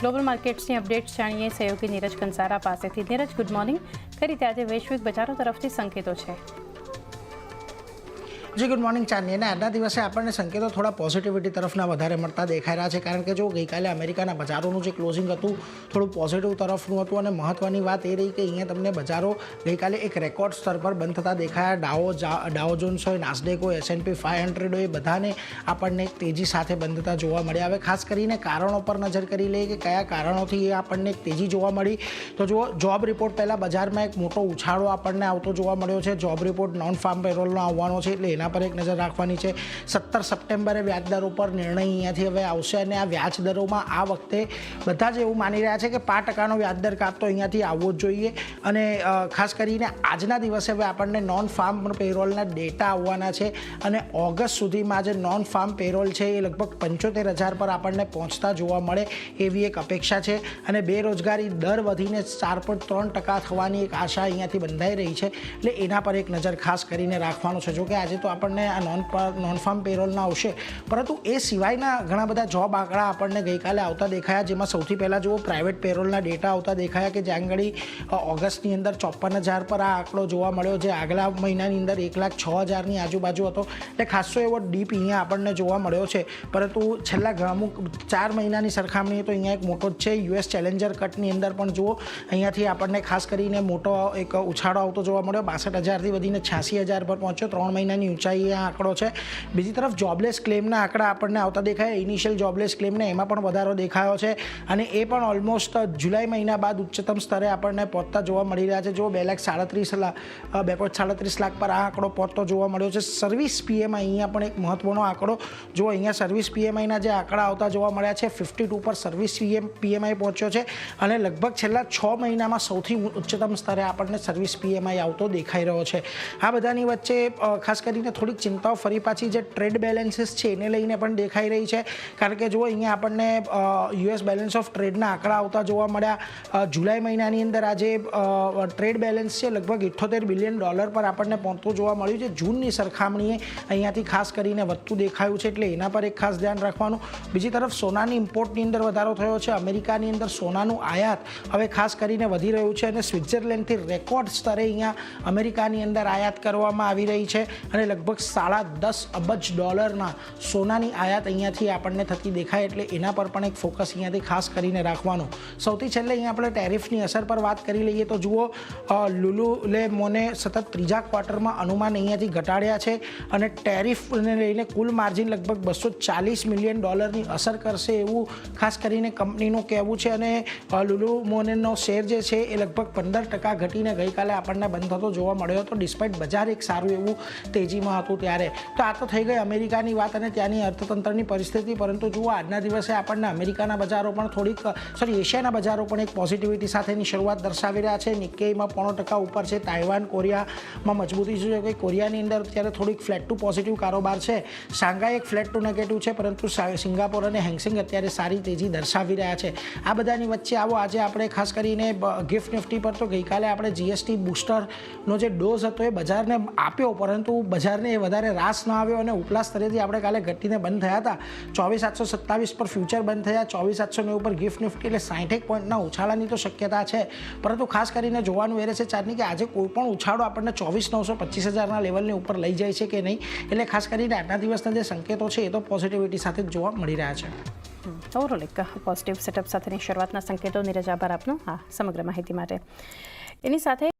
Global માર્કેટ્સની updates જાણીએ સહયોગી નીરજ કંસારા પાસેથી. નીરજ ગુડ મોર્નિંગ કઈ રીતે આજે વૈશ્વિક બજારો તરફથી સંકેતો છે. જી ગુડ મોર્નિંગ ચાંદની. અને આજના દિવસે આપણને સંકેતો થોડા પોઝિટિવિટી તરફના વધારે મળતા દેખાઈ રહ્યા છે. કારણ કે જો ગઈકાલે અમેરિકાના બજારોનું જે ક્લોઝિંગ હતું, થોડું પોઝિટિવ તરફનું હતું. અને મહત્ત્વની વાત એ રહી કે અહીંયા તમને બજારો ગઈકાલે એક રેકોર્ડ સ્તર પર બંધ થતા દેખાયા. ડાઓ ડાઓ જોન્સ હોય, નાસ્ડેક હોય એસએનપી ફાઇવ હંડ્રેડ હોય બધાને આપણને એક તેજી સાથે બંધ થતા જોવા મળ્યા. હવે ખાસ કરીને કારણો પર નજર કરી લઈએ કે કયા કારણોથી એ આપણને એક તેજી જોવા મળી. તો જુઓ જોબ રિપોર્ટ પહેલાં બજારમાં એક મોટો ઉછાળો આપણને આવતો જોવા મળ્યો છે. જોબ રિપોર્ટ નોન ફાર્મ પેરોલનો આવવાનો છે, એટલે એના પર એક નજર રાખવાની છે. સત્તર સપ્ટેમ્બરે વ્યાજદર ઉપર નિર્ણય અહીંયાથી હવે આવશે અને આ વ્યાજ દરોમાં આ વખતે બધા જ એવું માની રહ્યા છે કે પાંચ ટકાનો વ્યાજદર કાપ તો અહીંયાથી આવવો જ જોઈએ. અને ખાસ કરીને આજના દિવસે હવે આપણને નોન ફાર્મ પેરોલના ડેટા આવવાના છે અને ઓગસ્ટ સુધીમાં જે નોન ફાર્મ પેરોલ છે એ લગભગ પંચોતેર હજાર પર આપણને પહોંચતા જોવા મળે એવી એક અપેક્ષા છે. અને બેરોજગારી દર વધીને ચાર પોઈન્ટ ત્રણ ટકા થવાની એક આશા અહીંયાથી બંધાઈ રહી છે. એટલે એના પર એક નજર ખાસ કરીને રાખવાનું છે. જોકે આજે તો આપણને આ નોન નોન ફાર્મ પેરોલના આવશે. પરંતુ એ સિવાયના ઘણા બધા જોબ આંકડા આપણને ગઈકાલે આવતા દેખાયા, જેમાં સૌથી પહેલાં જુઓ પ્રાઇવેટ પેરોલના ડેટા આવતા દેખાયા કે જ્યાં આગળ ઓગસ્ટની અંદર ચોપન હજાર પર આ આંકડો જોવા મળ્યો, જે આગલા મહિનાની અંદર એક લાખ છ હજારની આજુબાજુ હતો. એટલે ખાસો એવો ડીપ અહીંયા આપણને જોવા મળ્યો છે. પરંતુ છેલ્લા અમુક ચાર મહિનાની સરખામણીએ તો અહીંયા એક મોટો જ છે. યુએસ ચેલેન્જર કટની અંદર પણ જુઓ, અહીંયાથી આપણને ખાસ કરીને મોટો એક ઉછાળો આવતો જોવા મળ્યો. બાસઠ હજારથી વધીને છ્યાસી હજાર પર પહોંચ્યો. ત્રણ મહિનાની ઊંચાઈ આંકડો છે. બીજી તરફ જોબલેસ ક્લેમના આંકડા આપણને આવતા દેખાય. ઇનિશિયલ જોબલેસ ક્લેમને એમાં પણ વધારો દેખાયો છે અને એ પણ ઓલમોસ્ટ જુલાઈ મહિના બાદ ઉચ્ચતમ સ્તરે આપણને પહોંચતા જોવા મળી રહ્યા છે. જો બે લાખ સાડત્રીસ લાખ બે પોઈન્ટ સાડત્રીસ લાખ પર આ આંકડો પહોંચતો જોવા મળ્યો છે. સર્વિસ પીએમઆઈ અહીંયા પણ એક મહત્વનો આંકડો. જો અહીંયા સર્વિસ પીએમઆઈના જે આંકડા આવતા જોવા મળ્યા છે ફિફ્ટી ટુ પર સર્વિસ પીએમ પીએમઆઈ પહોંચ્યો છે અને લગભગ છેલ્લા છ મહિનામાં સૌથી ઉચ્ચતમ સ્તરે આપણને સર્વિસ પીએમઆઈ આવતો દેખાઈ રહ્યો છે. આ બધાની વચ્ચે ખાસ કરીને થોડીક ચિંતાઓ ફરી પાછી જે ટ્રેડ બેલેન્સીસ છે એને લઈને પણ દેખાઈ રહી છે. કારણ કે જો અહીંયા આપણને યુએસ બેલેન્સ ઓફ ટ્રેડના આંકડા આવતા જોવા મળ્યા. જુલાઈ મહિનાની અંદર આજે ટ્રેડ બેલેન્સ છે લગભગ ઇઠ્ઠોતેર બિલિયન ડોલર પર આપણને પહોંચતું જોવા મળ્યું છે. જૂનની સરખામણીએ અહીંયાથી ખાસ કરીને વધતું દેખાયું છે, એટલે એના પર એક ખાસ ધ્યાન રાખવાનું. બીજી તરફ સોનાની ઇમ્પોર્ટની અંદર વધારો થયો છે. અમેરિકાની અંદર સોનાનું આયાત હવે ખાસ કરીને વધી રહ્યું છે અને સ્વિટ્ઝરલેન્ડથી રેકોર્ડ સ્તરે અહીંયા અમેરિકાની અંદર આયાત કરવામાં આવી રહી છે. અને લગભગ સાડા દસ અબજ ડોલરના સોનાની આયાત અહીંયાથી આપણને થતી દેખાય એટલે એના પર પણ એક ફોકસ અહીંયાથી ખાસ કરીને રાખવાનું. સૌથી છેલ્લે અહીંયા આપણે ટેરિફની અસર પર વાત કરી લઈએ તો જુઓ લુલુ લે મોને સતત ત્રીજા ક્વાર્ટરમાં અનુમાન અહીંયાથી ઘટાડ્યા છે અને ટેરિફને લઈને કુલ માર્જિન લગભગ બસો ચાલીસ મિલિયન ડોલરની અસર કરશે એવું ખાસ કરીને કંપનીનું કહેવું છે અને લુલુ મોનેનો શેર જે છે એ લગભગ પંદર ટકા ઘટીને ગઈકાલે આપણને બંધ થતો જોવા મળ્યો હતો ડિસ્પાઇટ બજાર એક સારું એવું તેજીમાં હતું ત્યારે. તો આ તો થઈ ગઈ અમેરિકાની વાત અને ત્યાંની અર્થતંત્રની પરિસ્થિતિ. પરંતુ જુઓ, આજના દિવસે આપણને અમેરિકાના બજારો પણ થોડીક સોરી એશિયાના બજારો પણ એક પોઝિટિવિટી સાથેની શરૂઆત દર્શાવી રહ્યા છે. નિકેઈમાં પોણો ટકા ઉપર છે. તાઇવાન, કોરિયામાં મજબૂતી છે. કે કોરિયાની અંદર અત્યારે થોડીક ફ્લેટ ટુ પોઝિટિવ કારોબાર છે. શાંઘાઈ એક ફ્લેટ ટુ નેગેટિવ છે, પરંતુ સિંગાપોર અને હેંગસિંગ અત્યારે સારી તેજી દર્શાવી રહ્યા છે. આ બધાની વચ્ચે આવો આજે આપણે ખાસ કરીને ગિફ્ટ નિફ્ટી પર તો ગઈકાલે આપણે જીએસટી બુસ્ટરનો જે ડોઝ હતો એ બજારને આપ્યો. પરંતુ બજારને એ વધારે રાસ ન આવ્યો અને ઉપલા સ્તરેથી આપણે કાલે ઘટીને બંધ થયા હતા. ચોવીસ સાતસો સત્તાવીસ પર ફ્યુચર બંધ થયા, ચોવીસ સાતસો નેવું પર ગિફ્ટ નિફ્ટી એટલે સાઠેક પોઈન્ટના ઉછાળાની તો શક્યતા છે. પરંતુ ખાસ કરીને જોવાનું એ રહેશે ચારની કે આજે કોઈ પણ ઉછાળો આપણને ચોવીસ નવસો પચીસ હજારના લેવલની ઉપર લઈ જાય છે કે નહીં? એટલે ખાસ કરીને આજના દિવસના જે સંકેતો છે એ તો પોઝિટિવિટી સાથે જ જોવા મળી રહ્યા છે. ઓવરઓલ પોઝિટિવ સેટઅપ સાથેની શરૂઆતના સંકેતો, નીરજ આભાર આપનો હા સમગ્ર માહિતી માટે. એની સાથે